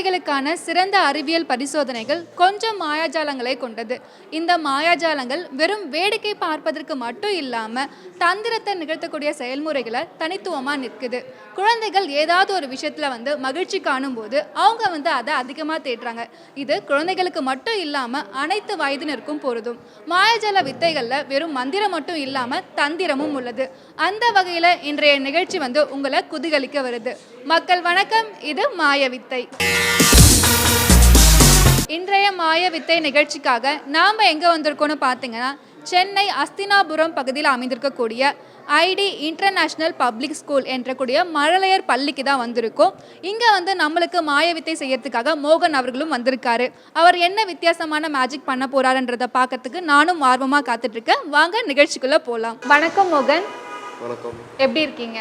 குழந்தைகளுக்கான சிறந்த அறிவியல் பரிசோதனைகள் கொஞ்சம் மாயாஜாலங்களை கொண்டது. இந்த மாயாஜாலங்கள் வெறும் வேடிக்கை பார்ப்பதற்கு மட்டும் இல்லாமல் தந்திரத்தை நிகழ்த்தக்கூடிய செயல்முறைகளை தனித்துவமாக நிற்குது. குழந்தைகள் ஏதாவது ஒரு விஷயத்தில் வந்து மகிழ்ச்சி காணும் போது அவங்க வந்து அதை அதிகமாக தேடுறாங்க. இது குழந்தைகளுக்கு மட்டும் இல்லாமல் அனைத்து வயதினருக்கும் பொருதும் மாயாஜால வித்தைகளில் வெறும் மந்திரம் மட்டும் இல்லாமல் தந்திரமும் உள்ளது. அந்த வகையில் இன்றைய நிகழ்ச்சி வந்து உங்களை குதிகலிக்க வருது. மக்கள் வணக்கம். இது மாய வித்தை. இன்றைய மாய வித்தை நிகழ்ச்சிக்காக நாம் எங்கே வந்திருக்கோம்னு பார்த்தீங்கன்னா சென்னை அஸ்தினாபுரம் பகுதியில் அமைந்திருக்கக்கூடிய ஐடி இன்டர்நேஷ்னல் பப்ளிக் ஸ்கூல் என்ற கூடிய மழலையர் பள்ளிக்கு தான் வந்திருக்கோம். இங்கே வந்து நம்மளுக்கு மாய வித்தை செய்யறதுக்காக மோகன் அவர்களும் வந்திருக்காரு. அவர் என்ன வித்தியாசமான மேஜிக் பண்ண போறாருன்றதை பார்க்கறதுக்கு நானும் ஆர்வமாக காத்துட்ருக்கேன். வாங்க நிகழ்ச்சிக்குள்ளே போகலாம் வணக்கம் மோகன். வணக்கம். எப்படி இருக்கீங்க?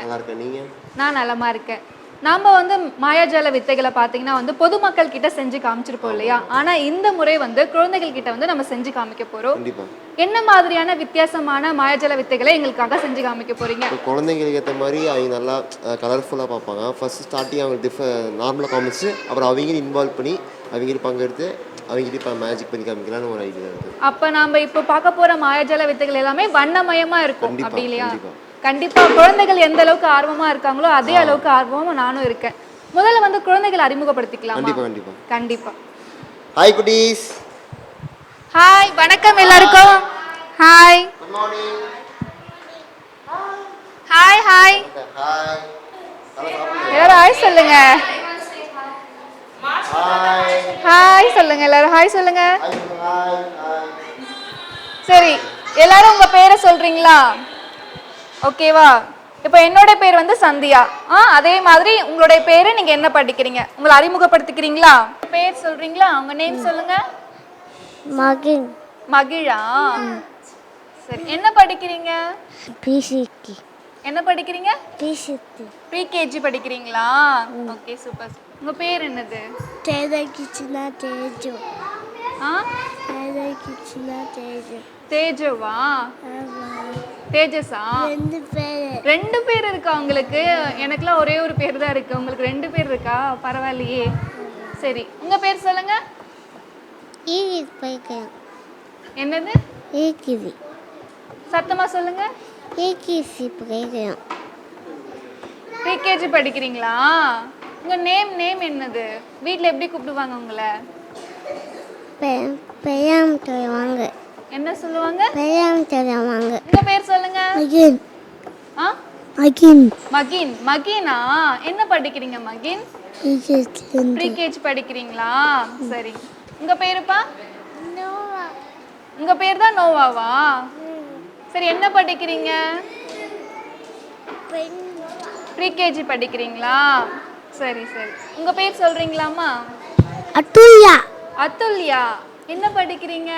நான் நலமா இருக்கேன். நாம வந்து மாயாஜால வித்தைகளை பார்த்தீங்கன்னா வந்து பொதுமக்கள் கிட்ட செஞ்சு காமிச்சிருப்போம் இல்லையா? ஆனா இந்த முறை வந்து குழந்தைகள் கிட்ட வந்து நம்ம செஞ்சு காமிக்க போறோம். கண்டிப்பா. என்ன மாதிரியான வித்தியாசமான மாயாஜால வித்தைகளை எங்களுக்காக செஞ்சு காமிக்க போறீங்க? குழந்தைங்களுக்கு ஏற்ற மாதிரி அவங்க நல்லா கலர்ஃபுல்லாக பார்ப்பாங்க. ஃபர்ஸ்ட் ஸ்டார்டிங் அவங்க டிஃப நார்மலாக காமிச்சு அப்புறம் அவங்களும் இன்வால்வ் பண்ணி அவங்களும் பங்கெடுத்து அவங்ககிட்ட இப்போ மேஜிக் பண்ணி காமிக்கலாம்னு ஒரு ஐடியா இருக்குது அப்ப நாம இப்போ பார்க்க போற மாயாஜால வித்தைகள் எல்லாமே வண்ணமயமா இருக்கும் அப்படி இல்லையா? கண்டிப்பா. குழந்தைகள் எந்த அளவுக்கு ஆர்வமா இருக்காங்களோ அதே அளவுக்கு ஆர்வமா நானும் இருக்கேன். முதல்ல வந்து குழந்தைகளை அறிமுகப்படுத்திக்கலாமா? கண்டிப்பா கண்டிப்பா. கண்டிப்பா. ஹாய் குட்டீஸ். ஹாய் வணக்கம் எல்லாருக்கும். Hi good morning hi hi hi எல்லாரும் ஹாய் சொல்லுங்க. ஹாய் சொல்லுங்க எல்லாரும் ஹாய் சொல்லுங்க. சரி எல்லாரும் உங்க பேரை சொல்றீங்களா? ஓகேவா இப்போ என்னோட பேர் வந்து சந்தியா. ஆ அதே மாதிரி உங்களுடைய பேரு நீங்க என்ன படிக்கிறீங்க? உங்களை அறிமுகப்படுத்திக்கிறீங்களா? பேர் சொல்றீங்களா? உங்க நேம் சொல்லுங்க. மகன் மகிழா? சரி என்ன படிக்கிறீங்க? பிசிக்கு என்ன படிக்கிறீங்க? பிசிக்கு ப்ரீகேஜி படிக்கிறீங்களா? ஓகே சூப்பர் உங்க பேர் என்னது? தேதக்கிச்சுனா தேஜு. ஆ? தேதக்கிச்சுனா தேஜு. தேஜுவா? தேஜஸா? ரெண்டு பேரு. ரெண்டு பேர் இருக்கா உங்களுக்கு? எனக்குலாம் ஒரே ஒரு பேர் தான் இருக்கு. உங்களுக்கு ரெண்டு பேர் இருக்கா? பரவாயில்லையே. சரி உங்க பேர் சொல்லுங்க. என்னது? ஈகிவி சத்தமா சொல்லுங்க. ஈகிசி போய்க்கலாம் ப்ரீகேஜி படிக்கிறீங்களா? உங்க நேம் நேம் என்னது? வீட்ல எப்படி கூப்பிடுவாங்க உங்களை? பெயாம் தருவாங்க என்ன சொல்லுவாங்க? பெயாம் தருவாங்க உங்க பேர் சொல்லுங்க. மகின். ஆ? மகின். மகின். மகினா? என்ன படிக்கிறீங்க மகின்? ப்ரீகேஜி படிக்கிறீங்களா? சரி. உங்க பேருப்பா? உங்க பேர் தான் நோவாவா? சரி என்ன படிக்கிறீங்க? ப்ரீகேஜி படிக்கிறீங்களா? சரி சரி. உங்க பேர் சொல்றீங்களாமா அட்டுல்யா அத்துல்யா. என்ன படிக்கிறீங்க?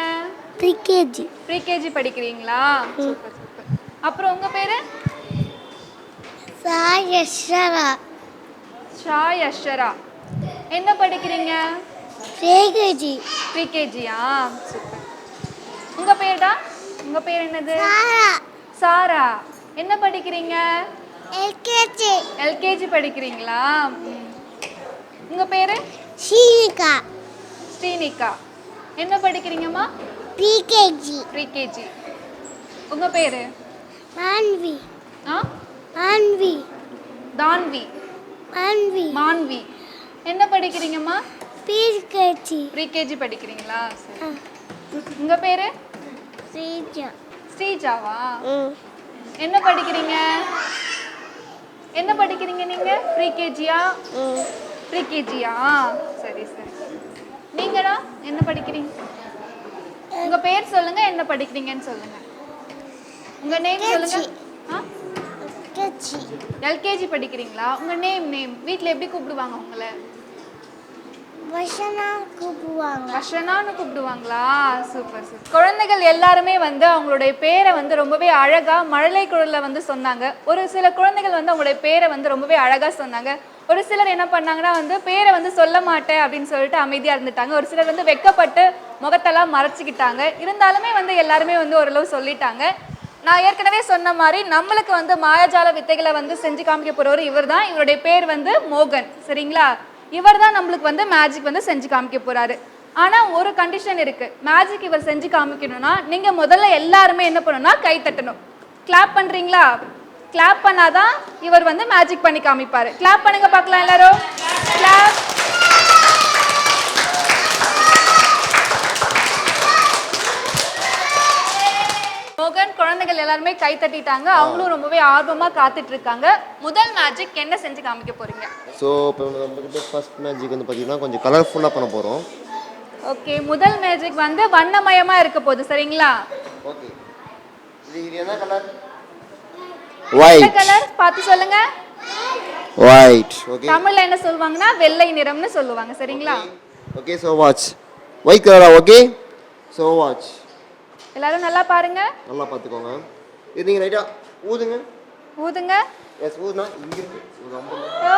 ப்ரிகேஜி ப்ரீகேஜி படிக்கிறீங்களா? Super super. அப்புறம் உங்க பேரு? சாயஸ்வரா. அஷரா என்ன படிக்கிறீங்க? ப்ரேகேஜி ப்ரீகேஜியா சூப்பர். உங்க பேர்டா? உங்க பேர் என்னது? சாரா. சாரா. என்ன படிக்கிறீங்க? எல்கேஜி எல்கேஜி படிக்கிறீங்களா. உங்க பேரு? ஷீனிகா ஸ்ரீனிகா. என்ன படிக்கிறீங்கம்மா? ப்ரீகேஜி ப்ரீகேஜி உங்க பேரு? மான்வி ஆ? மான்வி தான்வி மான்வி மான்வி என்ன படிக்கிறீங்கம்மா? ப்ரீகேஜி ப்ரீகேஜி படிக்கிறீங்களா? சரி. உங்க பேரு? ஸ்ரீஜா. ஸ்ரீஜாவா? என்ன படிக்கிறீங்க? என்ன படிக்கிறீங்க நீங்க? ப்ரீகேஜியா ப்ரீகேஜியா சரி சரி. நீங்கடா என்ன படிக்கிறீங்க? உங்க பேர் சொல்லுங்க என்ன படிக்கிறீங்கன்னு சொல்லுங்க. உங்க நேம் சொல்லுங்க. எல்கேஜி படிக்கிறீங்களா? உங்க நேம் நேம் வீட்ல எப்படி கூப்பிடுவாங்க உங்களை? வசனா கூப்பிடுவாங்க. வர்ஷனான்னு கூப்பிடுவாங்களா? Super super. குழந்தைகள் எல்லாருமே வந்து அவங்களுடைய பேரை வந்து ரொம்பவே அழகா மழலை குரல்ல வந்து சொன்னாங்க. ஒரு சில குழந்தைகள் வந்து அவங்களுடைய பேரை வந்து ரொம்பவே அழகா சொன்னாங்க. ஒரு சிலர் என்ன பண்ணாங்கன்னா வந்து பேரை வந்து சொல்ல மாட்டேன் அப்படின்னு சொல்லிட்டு அமைதியாக இருந்துட்டாங்க. ஒரு சிலர் வந்து வெக்கப்பட்டு முகத்தெல்லாம் மறைச்சிக்கிட்டாங்க. இருந்தாலுமே வந்து எல்லாருமே வந்து ஓரளவு சொல்லிட்டாங்க. நான் ஏற்கனவே சொன்ன மாதிரி நம்மளுக்கு வந்து மாயாஜால வித்தைகளை வந்து செஞ்சு காமிக்க போகிறவர் இவர் தான் இவருடைய பேர் வந்து மோகன். சரிங்களா? இவர் தான் நம்மளுக்கு வந்து மேஜிக் வந்து செஞ்சு காமிக்க போகிறாரு ஆனால் ஒரு கண்டிஷன் இருக்குது மேஜிக் இவர் செஞ்சு காமிக்கணும்னா நீங்கள் முதல்ல எல்லாருமே என்ன பண்ணணும்னா கை தட்டணும். கிளாப் பண்ணுறீங்களா கிளாப் பண்ணாதான் இவர் வந்து மேஜிக் பண்ணி காமிப்பாரு. கிளாப் பண்ணுங்க பார்க்கலாம் எல்லாரும். கிளாப் மோகன் குழந்தைகள் எல்லாருமே கை தட்டிட்டாங்க. அவங்களும் ரொம்பவே ஆர்வமா காத்துட்டு இருக்காங்க முதல் மேஜிக் என்ன செஞ்சு காமிக்க போறீங்க? ஸோ இப்போ நம்மக்கிட்ட ஃபர்ஸ்ட் மேஜிக் வந்து பார்த்தீங்கன்னா கொஞ்சம் கலர்ஃபுல்லாக பண்ண போகிறோம் ஓகே முதல் மேஜிக் வந்து வண்ணமயமா இருக்க போகுது சரிங்களா? ஓகே இது என்ன கலர் ஒயிட் கலர் பார்த்து சொல்லுங்க. ஒயிட் ஓகே தமிழ்ல என்ன சொல்லுவாங்கன்னா வெள்ளை நிறம்னு சொல்லுவாங்க சரிங்களா? ஓகே ஸோ வாட்ச் ஒயிட் கலரா ஓகே ஸோ வாட்ச் எல்லாரும் நல்லா பாருங்க. நல்லா பார்த்துக்கோங்க. இது நீங்கள் ரைட்டாக ஊதுங்க. ஊதுங்க. எஸ் ஊதுனா இங்கே இருக்கு. ஒரு ஓ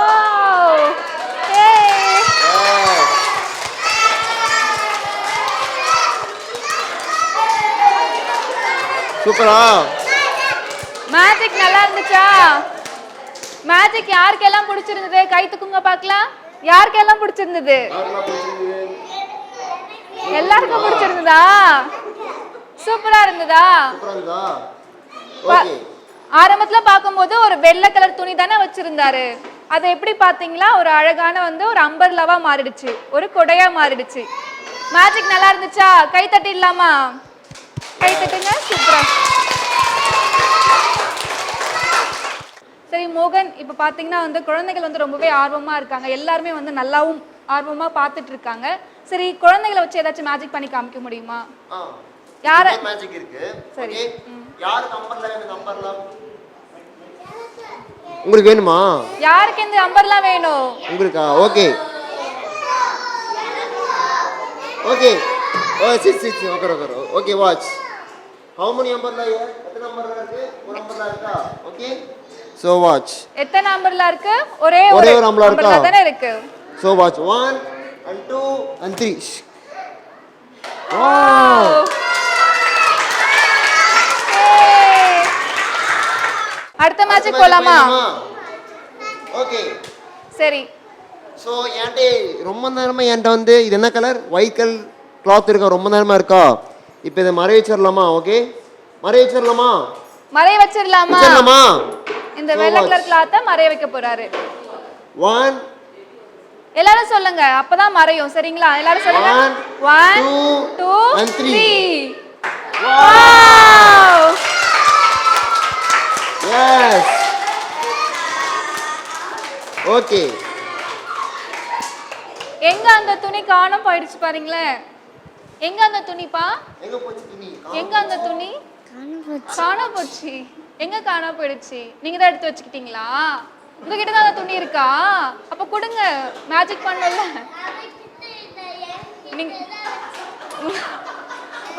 ஏய். சூப்பரா மேஜிக் நல்லா இருந்துச்சா? மேஜிக் யாருக்கெல்லாம் பிடிச்சிருந்தது? கை தூக்குங்க பார்க்கலாம். யாருக்கெல்லாம் பிடிச்சிருந்தது? எல்லாருக்கும் பிடிச்சிருந்ததா? சூப்பரா இருந்ததா? ஆரம்பத்துல பார்க்கும்போது ஒரு வெள்ளை கலர் துணி தானே வச்சிருந்தாரு. அதை எப்படி பாத்தீங்களா ஒரு அழகான வந்து ஒரு அம்பர்லவா மாறிடுச்சு. ஒரு கொடையா மாறிடுச்சு. மேஜிக் நல்லா இருந்துச்சா? கை தட்டிடலாமா? கை தட்டுங்க. சூப்பரா சரி மோகன் இப்போ பார்த்தீங்கன்னா வந்து குழந்தைகள் வந்து ரொம்பவே ஆர்வமா இருக்காங்க. எல்லாருமே வந்து நல்லாவும் ஆர்வமா பார்த்துட்டு இருக்காங்க. சரி குழந்தைகளை வச்சு ஏதாச்சும் மேஜிக் பண்ணி காமிக்க முடியுமா? யார மேஜிக் இருக்கு. சரி. ஓகே யார் நம்பர்ல வேணும்? நம்பர்ல உங்களுக்கு வேணுமா? யாருக்கு இந்த அம்பர்லாம் வேணும்? உங்களுக்கா? Okay okay oh sit sit okay okay okay watch how many நம்பர்ல எத்தனை நம்பர்ல இருக்கு? ஒரு நம்பர்ல இருக்கா? ஓகே ஸோ வாட்ச் எத்தனை நம்பர்ல இருக்கு? ஒரே ஒரே ஒரு number இருக்கா? தானே இருக்கு. So watch one and two and three Yay. அடுத்த மேட்சுக்கு போலாமா? ஓகே சரி. ஸோ என்கிட்ட ரொம்ப நேரமாக என்கிட்ட வந்து இது என்ன கலர் ஒயிட் கலர் கிளாத் இருக்கா? ரொம்ப நேரமாக இருக்கா? இப்போ இதை மறை வச்சிடலாமா ஓகே மறை வச்சிடலாமா வச்சிடலாமா வச்சிடலாமா இந்த வெள்ளை? கலர் கிளாத்த மறைய வைக்க போறாரு. ஒன் எல்லாரும் சொல்லுங்க. அப்பதான் மறையும். சரிங்களா? எல்லாரும் சொல்லுங்க. One two. த்ரீ ஓகே எங்க அந்த துணி காணோம் போயிடுச்சு பாருங்களேன். எங்க அந்த துணிப்பா? எங்க போச்சு துணி? எங்க அந்த துணி? காணா போச்சு எங்க காணா போயிடுச்சு நீங்க தான் எடுத்து வச்சுக்கிட்டீங்களா? உங்ககிட்ட தான் அந்த துணி இருக்கா? அப்ப கொடுங்க. மேஜிக் பண்ணல நீங்க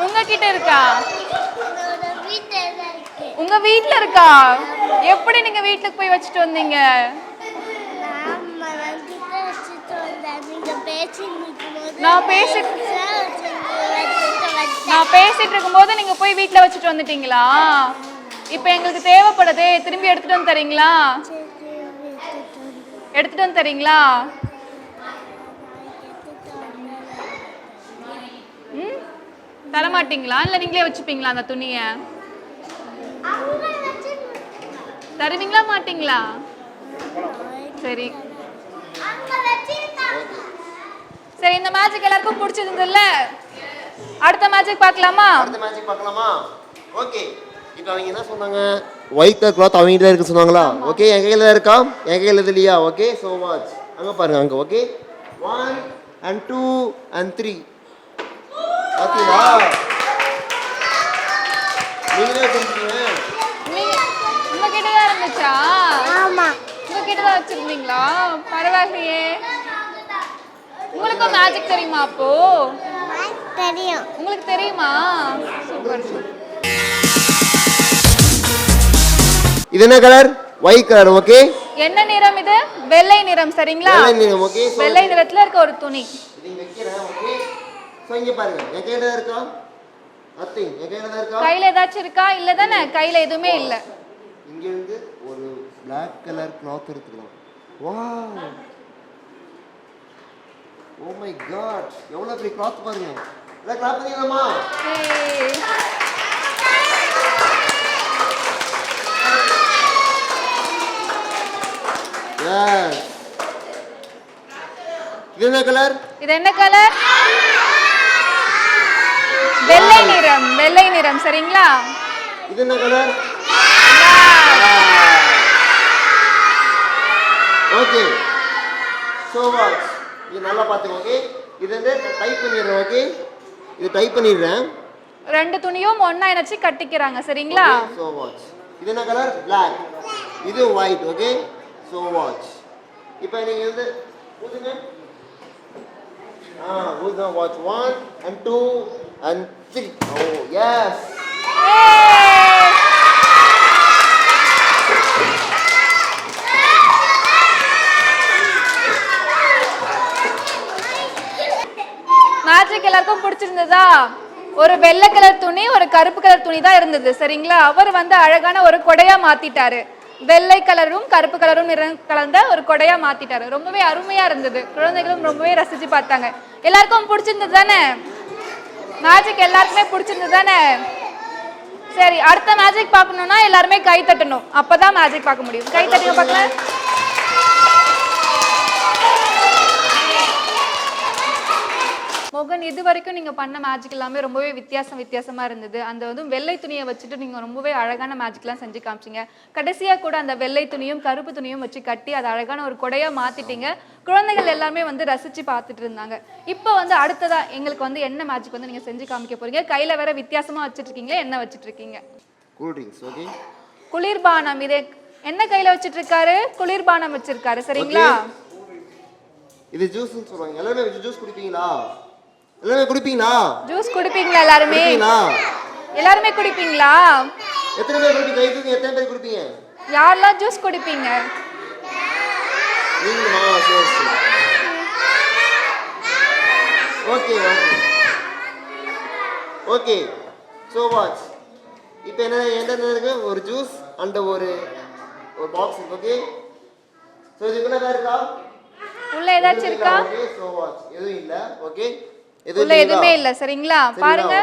உங்ககிட்ட இருக்கா? உங்க வீட்ல இருக்கா? எப்படி நீங்க வீட்டுக்கு போய் வச்சுட்டு வந்தீங்க? நான் பேசி நான் பேசிட்டு இருக்கும்போது நீங்க போய் வீட்ல வச்சுட்டு வந்துட்டீங்களா? இப்போ எங்களுக்கு தேவைப்படுதே திரும்பி எடுத்துட்டு வந்து தரீங்களா? எடுத்துட்டு வந்து தரீங்களா? ம்? தர மாட்டீங்களா? இல்லை நீங்களே வச்சுப்பீங்களா அந்த துணியை? தருவீங்களா மாட்டீங்களா? சரி. சரி இந்த மேஜிக் எல்லாருக்கும் பிடிச்சிருந்ததுல்ல? அடுத்த மேஜிக் பார்க்கலாமா? அடுத்த மேட்ச் பார்க்கலாமா? ஓகே இப்போ அவங்க என்ன சொன்னாங்க? ஒயிட் கலர் கிளாத் அவங்க தான் இருக்கு சொன்னாங்களா? ஓகே என் கையில் இருக்கா? என் கையில் இது இல்லையா? ஓகே ஸோ வாட்ச் அங்கே பாருங்க அங்கே okay one and two and three பார்த்தீங்களா நீங்களே சொல்றீங்க நீங்க உங்ககிட்ட தான் இருந்துச்சா? ஆமா. உங்ககிட்ட தான் வச்சிருந்தீங்களா? பரவாயில்லையே. உங்களுக்கும் மேஜிக் தெரியுமா அப்போ? தெரியும். உங்களுக்கு தெரியுமா? சூப்பர். இது என்ன கலர்? ஒயிட் கலர் ஓகே என்ன நிறம் இது? வெள்ளை நிறம் சரிங்களா? வெள்ளை நிறம் ஓகே வெள்ளை நிறத்துல இருக்க ஒரு துணி. இது இங்க வைக்கிறேன் ஓகே ஸோ இங்கே பாருங்க. இருக்கா? நத்திங் என் கையில் தான் இருக்கா? கையில ஏதாச்சும் இருக்கா? இல்ல தானே? கையில எதுவுமே இல்ல. இங்கிருந்து ஒரு Black கலர் கிளாத் எடுத்துக்கலாம் வா ஓ மை காட் எவ்வளோ பெரிய கிளாத் பாருங்க. எல்லாம் கிளாப். எஸ் இது என்ன கலர் இது என்ன கலர் வெள்ளை நிறம் வெள்ளை நிறம் சரிங்களா? இது என்ன கலர் ஓகே ஸோ வாட்ச் இது நல்லா பார்த்துக்கோ ஓகே இது வந்து டைப் பண்ணிடுறேன் ஓகே இது டைப் பண்ணிடுறேன். ரெண்டு துணியும் ஒண்ணா இணைச்சு கட்டிக்கிறாங்க சரிங்களா? ஸோ வாட்ச் இது என்ன கலர் பிளாக் இது ஒயிட் ஓகே ஸோ வாட்ச் இப்போ நீங்கள் வந்து ஊதுங்க. ஆ ஊதுங்க watch one and two and three oh yes ஏய். மேஜிக் எல்லாருக்கும் பிடிச்சிருந்ததா? ஒரு வெள்ளை கலர் துணி ஒரு கருப்பு கலர் துணி தான் இருந்தது சரிங்களா? அவர் வந்து அழகான ஒரு கொடையா மாத்திட்டாரு. வெள்ளை கலரும் கருப்பு கலரும் கலந்த ஒரு கொடையா மாத்திட்டாரு. ரொம்பவே அருமையா இருந்தது. குழந்தைகளும் ரொம்பவே ரசிச்சு பார்த்தாங்க. எல்லாருக்கும் பிடிச்சிருந்தது தானே? மேஜிக் எல்லாருக்குமே பிடிச்சிருந்தது தானே? சரி அடுத்த மேஜிக் பார்க்கணும்னா எல்லாருமே கை தட்டணும். அப்பதான் மேஜிக் பார்க்க முடியும். கை தட்டுங்க பார்க்கலாம். மோகன் இது வரைக்கும் நீங்க பண்ண மேஜிக் எல்லாமே ரொம்பவே வித்தியாசம் வித்தியாசமா இருந்தது. அந்த வந்து வெள்ளை துணியை வச்சுட்டு நீங்க ரொம்பவே அழகான மேஜிக்லாம் செஞ்சு காமிச்சீங்க. கடைசியா கூட அந்த வெள்ளை துணியும் கருப்பு துணியும் வச்சு கட்டி அதை அழகான ஒரு கொடையா மாத்திட்டீங்க. குழந்தைகள் எல்லாருமே வந்து ரசிச்சு பார்த்துட்டு இருந்தாங்க. இப்போ வந்து அடுத்ததா எங்களுக்கு வந்து என்ன மேஜிக் வந்து நீங்க செஞ்சு காமிக்க போறீங்க? கையில வேற வித்தியாசமா வச்சுட்டு இருக்கீங்களா என்ன வச்சுட்டு இருக்கீங்க? கூல் ட்ரிங்க்ஸ் ஓகே குளிர்பானம் இதே என்ன கையில வச்சிட்டு இருக்காரு? குளிர்பானம் வச்சிருக்காரு சரிங்களா? இது ஜூஸ்னு சொல்லுவாங்க. எல்லாருமே ஜூஸ் குடிப்பீங்களா? எல்லாருமே குடிப்பீங்களா? ஜூஸ் குடிப்பீங்களா எல்லாருமே? குடிப்பீங்களா? எல்லாருமே குடிப்பீங்களா? எத்தனை பேர் குடிப்பீங்க? கை தூக்கி எத்தனை பேர் குடிப்பீங்க? யாரெல்லாம் ஜூஸ் குடிப்பீங்க? நீங்களுமா சரி சரி. Okay okay. ஸோ வாட்ச் இப்போ என்ன என்ன இருக்கு? ஒரு ஜூஸ் அண்ட் ஒரு ஒரு பாக்ஸ் ஓகே ஸோ இதுக்குள்ள ஏதாவது இருக்கா? உள்ள ஏதாச்சும் இருக்கா? ஓகே ஸோ வாட்ச் எதுவும் இல்லை ஓகே உள்ள எதுவுமே இல்ல சரிங்களா? பாருங்க.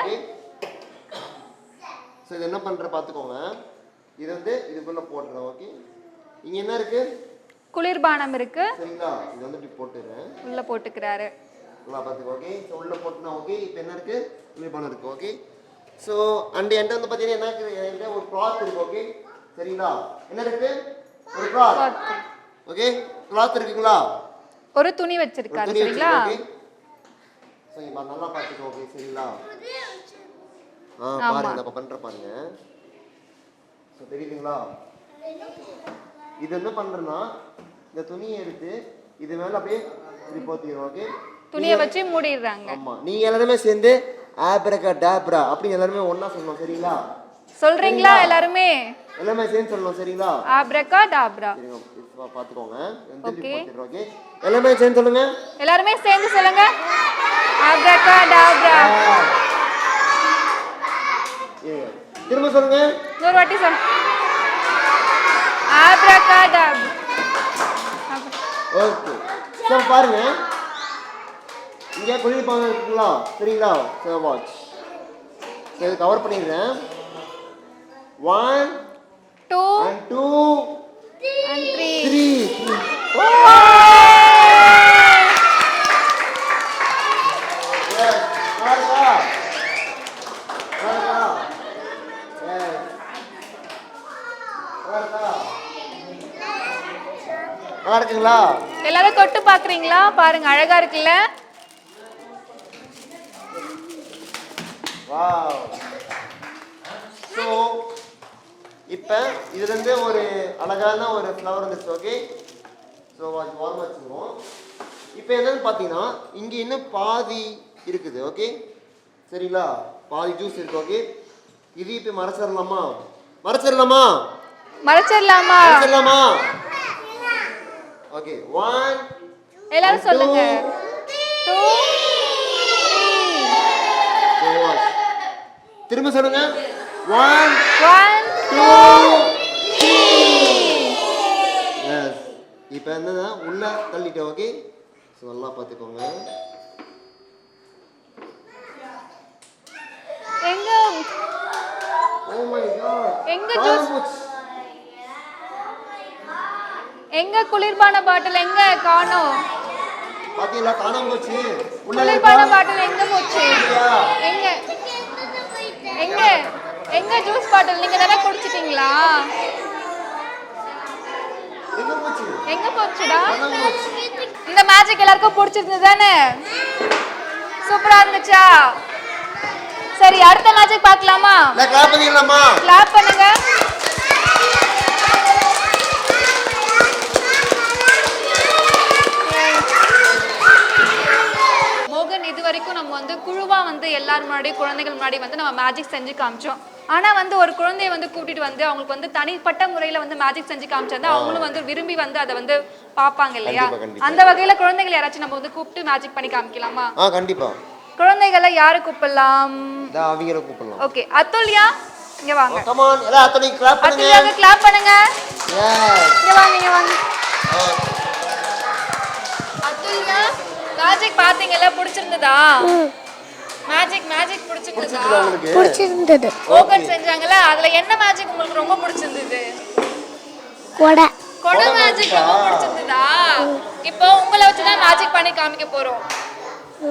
ஸோ இது என்ன பண்ற பார்த்துக்கோங்க இது வந்து இதுக்குள்ள போட்டுறேன் ஓகே இங்க என்ன இருக்கு? குளிர்பானம் இருக்கு. சரிங்களா? இது வந்து இப்படி போட்டுறேன் உள்ள போட்டுக்கிறாரு. நல்லா பார்த்துக்கோ ஓகே ஸோ உள்ள போட்டுனா ஓகே இப்போ என்ன இருக்கு? குளிர்பானம் இருக்கு ஓகே ஸோ அண்ட் என்கிட்ட வந்து பார்த்தீங்கன்னா என்ன இருக்கு என்கிட்ட ஒரு கிளாத் இருக்கு ஓகே சரிங்களா? என்ன இருக்கு? ஒரு கிளாத் ஓகே கிளாத் இருக்குங்களா? ஒரு துணி வச்சிருக்காரு சரிங்களா? ஸோ இப்போ நல்லா பார்த்துக்கோ ஓகே சரிங்களா? ஆ பாருங்க நம்ம பண்ற பாருங்க. ஸோ தெரியுதுங்களா? இது என்ன பண்றேன்னா இந்த துணியை எடுத்து இது மேல அப்படியே இப்படி போத்திக்கிறோம் ஓகே துணியை வச்சு மூடிடுறாங்க. ஆமா. நீங்க எல்லாருமே சேர்ந்து ஆப்ரகா டேப்ரா அப்படின்னு எல்லாருமே ஒண்ணா சொல்லணும் சரிங்களா? சொல்றீங்களா எல்லாருமே? எல்லாமே சேர்ந்து சொல்லணும் சரிங்களா? ஆப்ரகா டாப்ரா Okay. போட்டுடுறோம் ஓகே எல்லாமே சேர்ந்து சொல்லுங்க. எல்லாருமே சேர்ந்து சொல்லுங்க. ஆப்ரகா டாப்ரா ஏ, திரும்ப சொல்லுங்க. இன்னொரு வாட்டி சொல். ஆப்ரகா டாப் ஓகே ஸோ பாருங்க. இங்கே குளிர்பானம் இருக்குங்களா? சரிங்களா? ஸோ வாட்ச் இது கவர் பண்ணிடுறேன். ஒன் நல்லா இருக்குங்களா? எல்லாரும் தொட்டு பாக்குறீங்களா? பாருங்க அழகா இருக்குல்ல? வாவ். ஸோ இப்போ இதுலேருந்து ஒரு அழகான ஒரு ஃப்ளவர் வந்துச்சு ஓகே ஸோ அது வார்ம் வச்சுருவோம். இப்போ என்னன்னு பார்த்தீங்கன்னா இங்கே இன்னும் பாதி இருக்குது ஓகே சரிங்களா? பாதி ஜூஸ் இருக்கு ஓகே இது இப்போ மறைச்சிடலாமா? மறைச்சிடலாமா? மறைச்சிடலாமா? மறைச்சிடலாமா? ஓகே ஒன் எல்லாரும் சொல்லுங்க. டூ திரும்ப சொல்லுங்க. ஒன் ஒன் எஸ் இப்போ என்னன்னா உள்ள தள்ளிட்டோம் ஓகே ஸோ நல்லா பார்த்துக்கோங்க. எங்க? ஓ மை காட் எங்க ஜூஸ் எங்க குளிர்பான பாட்டில் எங்க காணோம் பாத்தீங்களா காணாம போச்சு. குளிர்பான? பாட்டில் எங்க போச்சு? எங்க? எங்க? எங்க ஜூஸ் பாட்டில்? நீங்க தானே குடிச்சிட்டீங்களா? எங்க போச்சு? எங்க போச்சுடா? இந்த மேஜிக் எல்லாருக்கும் பிடிச்சிருந்தது தானே? சூப்பரா இருந்துச்சா? சரி அடுத்த மேஜிக் பார்க்கலாமா? கிளாப் பண்ணிடலாமா கிளாப் பண்ணுங்க. மோகன் இது வரைக்கும் நம்ம வந்து குழுவா வந்து எல்லார் முன்னாடி குழந்தைகள் முன்னாடி வந்து நம்ம மேஜிக் செஞ்சு காமிச்சோம். ஆனா வந்து ஒரு குழந்தைய வந்து கூட்டிட்டு வந்து அவங்களுக்கு வந்து தனிப்பட்ட முறையில வந்து மேஜிக் செஞ்சு காமிச்சா அவங்களும் வந்து விரும்பி வந்து அதை வந்து பாப்பாங்க இல்லையா. அந்த வகையில குழந்தைகள் யாராச்சும் நம்ம வந்து கூப்பிட்டு மேஜிக் பண்ணி காமிக்கலாமா? ஆ கண்டிப்பா. குழந்தைகளை யாரு கூப்பிடலாம்? அவங்கள கூப்பிடலாம். ஓகே அத்துல்யா இங்க வாங்க. எல்லாம் அத்தனை கிளாப் பண்ணுங்க. அத்துல்யாவுக்கு கிளாப் பண்ணுங்க. Yes. இங்க வாங்க இங்க வாங்க. அத்துல்யா மேஜிக் பாத்தீங்கல்ல பிடிச்சிருந்ததா? மேஜிக் மேஜிக் பிடிச்சிருந்ததா? பிடிச்சிருந்தது ஓகன் செஞ்சாங்கல்ல அதுல என்ன மேஜிக் உங்களுக்கு ரொம்ப பிடிச்சிருந்தது? கொடை. கொடை மேஜிக் ரொம்ப பிடிச்சிருந்ததா? இப்போ உங்களை வச்சு தான் மேஜிக் பண்ணி காமிக்க போறோம்.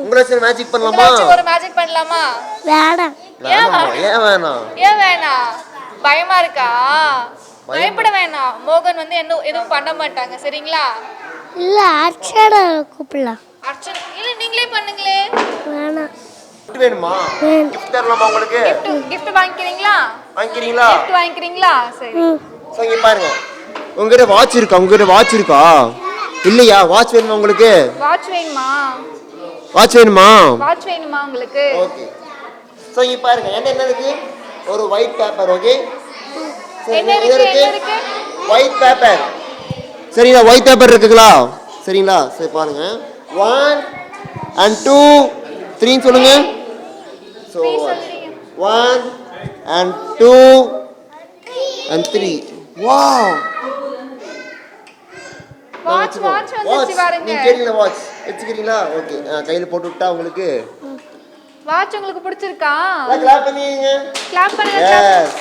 உங்களை சரி மேஜிக் பண்ணலாமா? வச்சு ஒரு மேஜிக் பண்ணலாமா? வேணாமா. ஏன் வேணாம்? ஏன் வேணாம்? பயமா இருக்கா? பயப்பட வேணாம். மோகன் வந்து என்ன எதுவும் பண்ண மாட்டாங்க சரிங்களா? இல்லை அர்ச்சனை கூப்பிடலாம். அர்ச்சனை இல்ல நீங்களே பண்ணுங்களே. வேணாம். Gift வேணுமா. கிஃப்ட் தரலாமா உங்களுக்கு? கிஃப்ட் வாங்கிக்கிறீங்களா? வாங்கிக்கிறீங்களா? கிஃப்ட் வாங்கிக்கிறீங்களா? சரி. இங்க பாருங்க. உங்ககிட்ட வாட்ச் இருக்கா? உங்ககிட்ட வாட்ச் இருக்கா? இல்லையா? வாட்ச் வேணுமா உங்களுக்கு? வாட்ச் வேணுமா? வாட்ச் வேணுமா? வாட்ச் வேணுமா உங்களுக்கு? ஓகே ஸோ இங்க பாருங்க. என்ன என்ன இருக்கு? ஒரு ஒயிட் பேப்பர் ஓகே என்ன இருக்கு? என்ன இருக்கு? ஒயிட் பேப்பர் சரிங்களா? ஒயிட் பேப்பர் இருக்குங்களா? சரிங்களா? சரி பாருங்க. ஒன் அண்ட் டூ த்ரீன்னு சொல்லுங்க. Three. சொல்றீங்க. One and two and three வா வாட்ச் வாட்ச் வந்துச்சு பாருங்க நீங்க கேட்டீங்களா? வாட்ச் வச்சுக்கிறீங்களா ஓகே கையில போட்டு விட்டா உங்களுக்கு? வாட்ச் உங்களுக்கு பிடிச்சிருக்கா? கிளாப் பண்ணிங்க கிளாப் பண்ணுங்க. எஸ்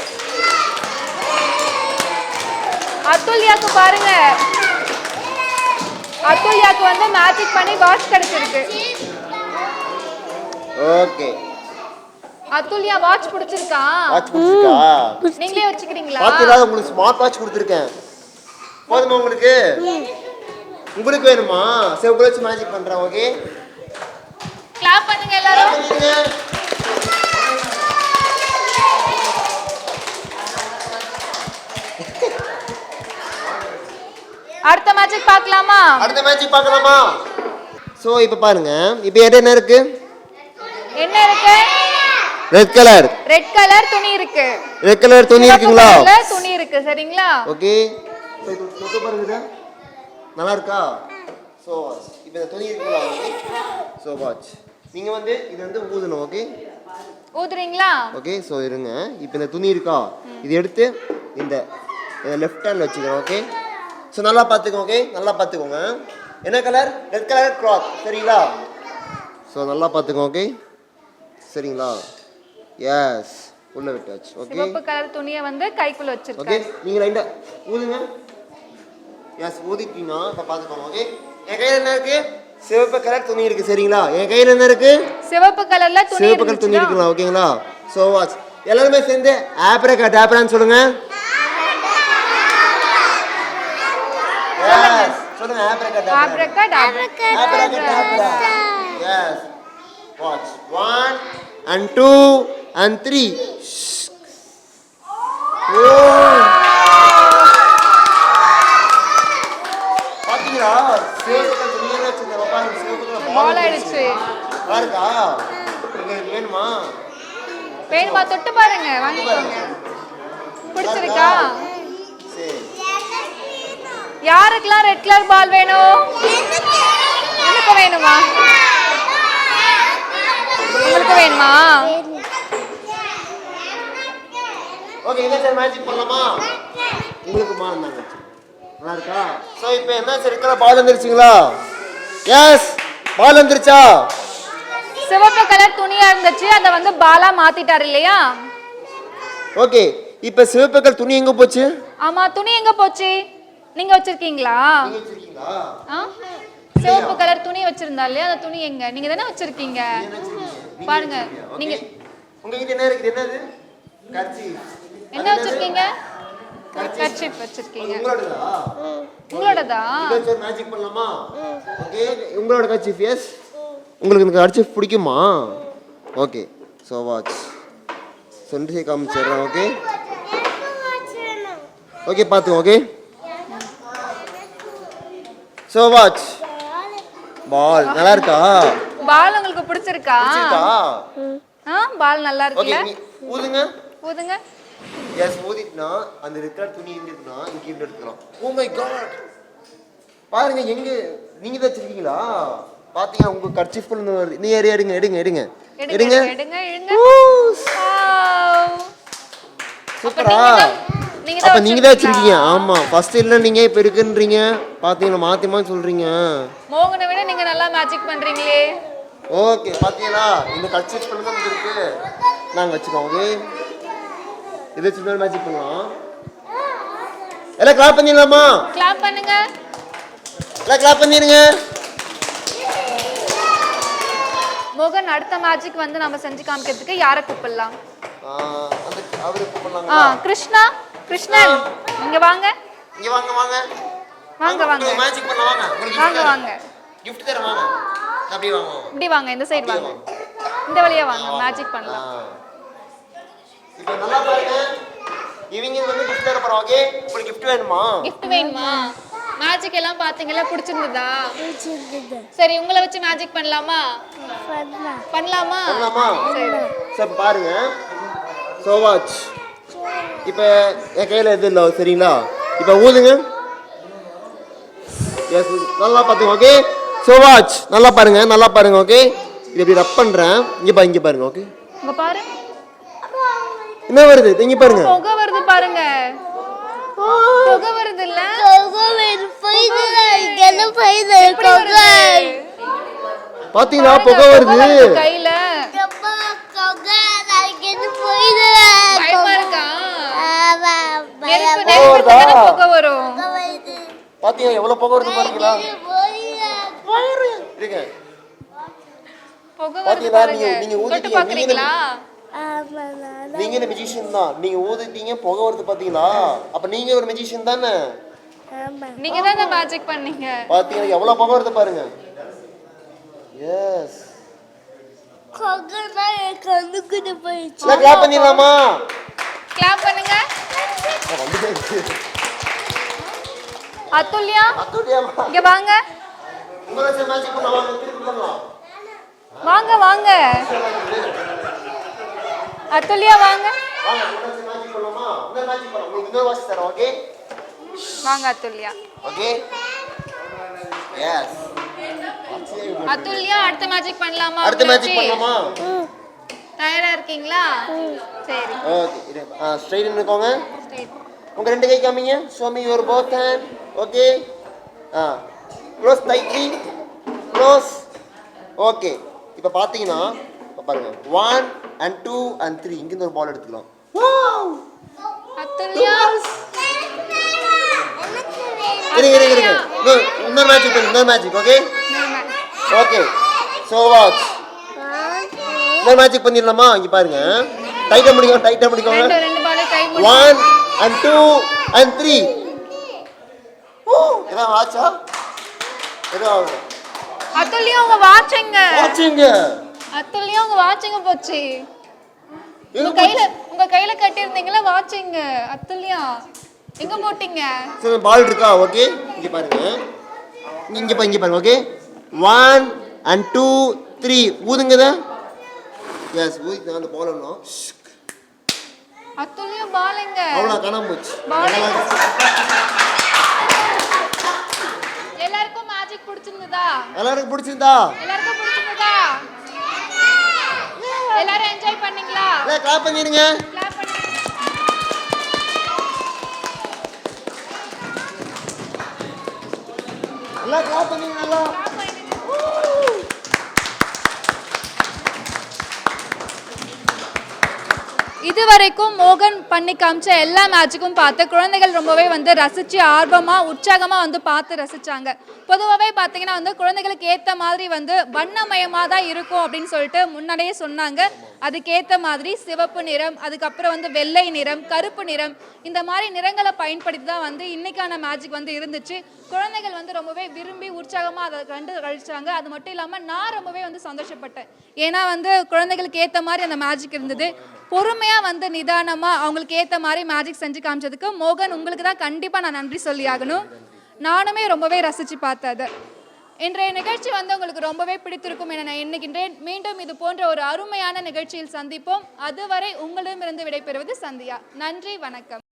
அத்துல்யாக்கு பாருங்க. அத்துல்யாக்கு வந்து மேஜிக் பண்ணி வாட்ச் கிடைச்சிருக்கு. ஓகே அத்துல்யா வாட்ச் பிடிச்சிருக்கா? வாட்ச் பிடிச்சிருக்கா? நீங்களே வச்சுக்கிறீங்களா? பாத்தீங்களா உங்களுக்கு ஸ்மார்ட் வாட்ச் கொடுத்துருக்கேன். போதுமா உங்களுக்கு? உங்களுக்கு வேணுமா? சரி உங்களை வச்சு மேஜிக் பண்றேன் ஓகே கிளாப் பண்ணுங்க எல்லாரும். அடுத்த மேஜிக் பார்க்கலாமா? அடுத்த மேஜிக் பார்க்கலாமா? ஸோ இப்போ பாருங்க. இப்போ என்ன இருக்கு? என்ன இருக்கு? ரெட் கலர் ரெட் கலர் துணி இருக்கு. ரெட் கலர் துணி இருக்குங்களா? துணி இருக்கு சரிங்களா? ஓகே தொட்டு பாருங்க. நல்லா இருக்கா? ஸோ இப்போ இந்த துணி இருக்குங்களா ஸோ வாட்ச் நீங்கள் வந்து இது வந்து ஊதணும் ஓகே ஊதுறீங்களா? ஓகே ஸோ இருங்க. இப்போ இந்த துணி இருக்கா? இது எடுத்து இந்த லெஃப்ட் ஹேண்டில் வச்சுக்கிறோம் ஓகே ஸோ நல்லா பார்த்துக்கோங்க ஓகே நல்லா பார்த்துக்கோங்க. என்ன கலர் ரெட் கலர் கிளாத் சரிங்களா? ஸோ நல்லா பார்த்துக்கோங்க ஓகே சரிங்களா? எஸ் உள்ள விட்டாச்சு ஓகே சிவப்பு கலர் துணியை வந்து கைக்குள்ள வச்சிருக்கேன் ஓகே நீங்க லைட்டா ஊதுங்க. எஸ் ஊதிட்டீங்கன்னா இப்ப பாத்துக்கோங்க ஓகே என் கையில என்ன இருக்கு? சிவப்பு கலர் துணி இருக்கு சரிங்களா? என் கையில என்ன இருக்கு? சிவப்பு கலர்ல துணி சிவப்பு கலர் துணி இருக்குங்களா ஓகேங்களா சோ வாட்ச் எல்லாருமே சேர்ந்து ஆப்ரகா டாப்ரான்னு சொல்லுங்க. சொல்லுங்க. Abracadabra abracadabra yes watch 1 and 2 and three. பாத்தீங்களா சேவத்துல வேணுமா? வேணுமா? தொட்டு பாருங்க. வாங்கிக்கோங்க. பிடிச்சிருக்கா யாருக்கெல்லாம் ரெட் கலர் பால் வேணும்? எனக்கு வேணுமா? உங்களுக்கு வேணுமா? ஓகே என்ன சார் மேஜிக் பண்ணலாமா? உங்களுக்கு மா இருந்தாங்க நல்லா இருக்கா? ஸோ இப்போ என்ன சார் இருக்கிற பால் வந்துருச்சுங்களா? எஸ் பால் வந்துருச்சா? சிவப்பு கலர் துணியா இருந்துச்சு அதை வந்து பாலா மாத்திட்டாரு இல்லையா? ஓகே இப்போ சிவப்புக்கள் துணி எங்க போச்சு? ஆமா துணி எங்க போச்சு? நீங்க வச்சிருக்கீங்களா? ஆ? சிவப்பு கலர் துணி வச்சிருந்தா இல்லையா? அந்த துணி எங்க? நீங்க தானே வச்சிருக்கீங்க? பாருங்க நீங்க உங்ககிட்ட என்ன இருக்குது? என்னது? கர்ச்சி என்ன வச்சிருக்கீங்க? கர்ச்சிப். வச்சிருக்கீங்க. உங்களோடதா? மேஜிக் பண்ணலாமா? ஓகே. உங்களோட கர்ச்சீஃப் எஸ் உங்களுக்கு இந்த கர்ச்சீஃப் பிடிக்குமா? ஓகே. ஸோ வாட்ச் சொல்லி காமிச்சிடுறேன் ஓகே? ஓகே பார்த்து ஓகே? So watch ball. நல்லா இருக்கா? பால் உங்களுக்கு பிடிச்சிருக்கா? ஆ பால் நல்லா நீ ஊதுங்க. ஊதுங்க. எஸ் ஊதிட்டுனா அந்த ரெக்கார்ட் துணி எங்க இருக்குன்னா இங்க இருந்து எடுத்துக்கலாம். ஓ மை காட் பாருங்க எங்க நீங்க தான் வச்சிருக்கீங்களா? பாத்தீங்கன்னா உங்க கர்ச்சிஃப் வருது. நீ ஏறி எடுங்க எடுங்க. எடுங்க எடுங்க. சூப்பரா அப்ப நீங்க தான் வச்சிருக்கீங்க. ஆமா ஃபர்ஸ்ட் இல்ல நீங்க இப்ப இருக்குன்றீங்க. பாத்தீங்களா மாத்தி மாத்தி சொல்றீங்க. மோகனை விட நீங்க நல்லா மேஜிக் பண்றீங்களே. ஓகே பாத்தீங்களா இந்த கர்ச்சிஃப் பண்ணி தான் இருக்கு. நாங்க வச்சுக்கோம் ஓகே இதை மேஜிக் பண்ணலாம்? எல்லாம் கிளாப் பண்ணிடலாமா? கிளாப் பண்ணுங்க. எல்லாம் கிளாப் பண்ணிருங்க மோகன் அடுத்த மேஜிக் வந்து நம்ம செஞ்சு காமிக்கிறதுக்கு யாரை கூப்பிடலாம்? ஆ, கிருஷ்ணா கிருஷ்ணன். இங்க வாங்க. இங்க வாங்க வாங்க. வாங்க வாங்க மேஜிக் பண்ண வாங்க. வாங்க வாங்க. Gift தரேன் வாங்க. அப்படியே வாங்க. இப்படி வாங்க இந்த சைடு வாங்க. இந்த வழியா வாங்க மேஜிக் பண்ணலாம். இப்போ நல்லா பாருங்க. இவங்க வந்து gift தர போறோம் ஓகே உங்களுக்கு gift வேணுமா? Gift வேணுமா? மேஜிக் எல்லாம் பாத்தீங்களா பிடிச்சிருந்ததா? சரி உங்களை வச்சு மேஜிக் பண்ணலாமா? பண்ணலாமா. பண்ணலாமா? சரி. சரி பாருங்க. வாட்ச் இப்போ என் கையில் எது இல்லை சரிங்களா? இப்போ ஊதுங்க. எஸ் நல்லா பார்த்துங்க ஓகே ஸோ வாட்ச் நல்லா பாருங்க நல்லா பாருங்க ஓகே இது இப்படி ரப் பண்ணுறேன் இங்கே பா இங்கே பாருங்க ஓகே இங்க பாரு. என்ன வருது இங்கே பாருங்க. புகை வருது பாருங்க. புகை வருது? இல்ல? பார்த்தீங்களா புகை வருது கையில. இருக்கா? நெருப்பு புகை வருதா? தானே புகை வரும். பார்த்தீங்களா எவ்வளோ புகை வருது பார்த்தீங்களா இருங்க. புகை வருது பாத்தீங்களா? பாருங்க. நீங்க- நீங்க ஊதிட்டீங்க. நீங்க இந்த மெஜிஷியன் தான்? நீங்க ஊதிட்டீங்க புகை வருது பார்த்தீங்களா? அப்போ நீங்க ஒரு மெஜிஷியன் தானே? நீங்க தானே மேஜிக் பண்ணீங்க. பார்த்தீங்களா? எவ்வளோ புகை வருது பாருங்க. எஸ் கிளாப் பண்ணிடலாமா? கிளாப் பண்ணுங்க. அத்துல்யா அத்தோடியாமா இங்க வாங்க. வாங்க வாங்க. அத்துல்யா வாங்க. வாங்க அத்துல்யா ஓகே எஸ் அத்துல்யா அடுத்த மேஜிக் பண்ணலாமா அடுத்த வச்சு? பண்ணலாமா? தயாரா இருக்கீங்களா? சரி. ஓகே இது ஆ ஸ்ட்ரைட் straight. உங்க ரெண்டு கை காமிங்க. Show me your both hand okay ah. Close tightly close okay இப்போ பார்த்தீங்கன்னா இப்போ பாருங்க. One and two and three இங்கிருந்து ஒரு பால் எடுத்துக்கலாம். இருங்க இருங்க இருங்க இன்னொரு மேட்ச் பண்ணு இன்னொரு match okay okay so watch இன்னொரு மேட்ச் பண்ணிடலாமா? இங்கே பாருங்க. டைட்டாக முடிக்கும் டைட்டாக முடிக்கோங்க one and two and three ஆச்சா ஏதாவது அத்துல்யா உங்க வாட்சிங்க வாட்சிங்க அத்துல்யா உங்க வாட்சிங்க போச்சு. உங்க கையில உங்க கையில கட்டியிருந்தீங்களா? வாட்சிங்க அத்துல்யா எங்க போட்டீங்க? சரி பால் இருக்கா? ஓகே இங்கே பாருங்க. இங்க- பாருங்க இங்கே பாருங்க okay one and two three ஊதுங்க yes ஊதி அந்த பால் ஒன்றும் அத்துல்யா பால் எங்க? அவ்வளோ காணாம போச்சு. Ball. எல்லாருக்கும் மேஜிக் பிடிச்சிருந்ததா? எல்லாருக்கும் பிடிச்சிருந்தா? எல்லாரும் என்ஜாய் பண்ணீங்களா? எல்லாம் கிளாப் பண்ணிடுங்க. கிளாப் பண்ணுங்க. எல்லாம் கிளாப் பண்ணிடுங்க நல்லா clap பண்ணுங்க இதுவரைக்கும் மோகன் பண்ணி காமிச்ச எல்லா மேட்சுக்கும் பார்த்து குழந்தைகள் ரொம்பவே வந்து ரசித்து ஆர்வமாக உற்சாகமாக வந்து பார்த்து ரசித்தாங்க பொதுவாகவே பார்த்தீங்கன்னா வந்து குழந்தைகளுக்கு ஏற்ற மாதிரி வந்து வண்ணமயமாக தான் இருக்கும் அப்படின்னு சொல்லிட்டு முன்னாடியே சொன்னாங்க. அதுக்கேற்ற மாதிரி சிவப்பு நிறம் அதுக்கப்புறம் வந்து வெள்ளை நிறம் கருப்பு நிறம் இந்த மாதிரி நிறங்களை பயன்படுத்தி தான் வந்து இன்னைக்கான மேஜிக் வந்து இருந்துச்சு. குழந்தைகள் வந்து ரொம்பவே விரும்பி உற்சாகமாக அதை கண்டு கழிச்சாங்க அது மட்டும் இல்லாமல் நான் ரொம்பவே வந்து சந்தோஷப்பட்டேன். ஏன்னா வந்து குழந்தைகளுக்கு ஏற்ற மாதிரி அந்த மேஜிக் இருந்தது. பொறுமையாக வந்து நிதானமாக அவங்களுக்கு ஏற்ற மாதிரி மேஜிக் செஞ்சு காமிச்சதுக்கு மோகன் உங்களுக்கு தான் கண்டிப்பாக நான் நன்றி சொல்லி ஆகணும். நானுமே ரொம்பவே ரசித்து பார்த்தது. இன்றைய நிகழ்ச்சி வந்து உங்களுக்கு ரொம்பவே பிடித்திருக்கும் என நான் எண்ணுகின்றேன். மீண்டும் இது போன்ற ஒரு அருமையான நிகழ்ச்சியில் சந்திப்போம். அதுவரை உங்களிடமிருந்து விடைபெறுவது சந்தியா. நன்றி வணக்கம்.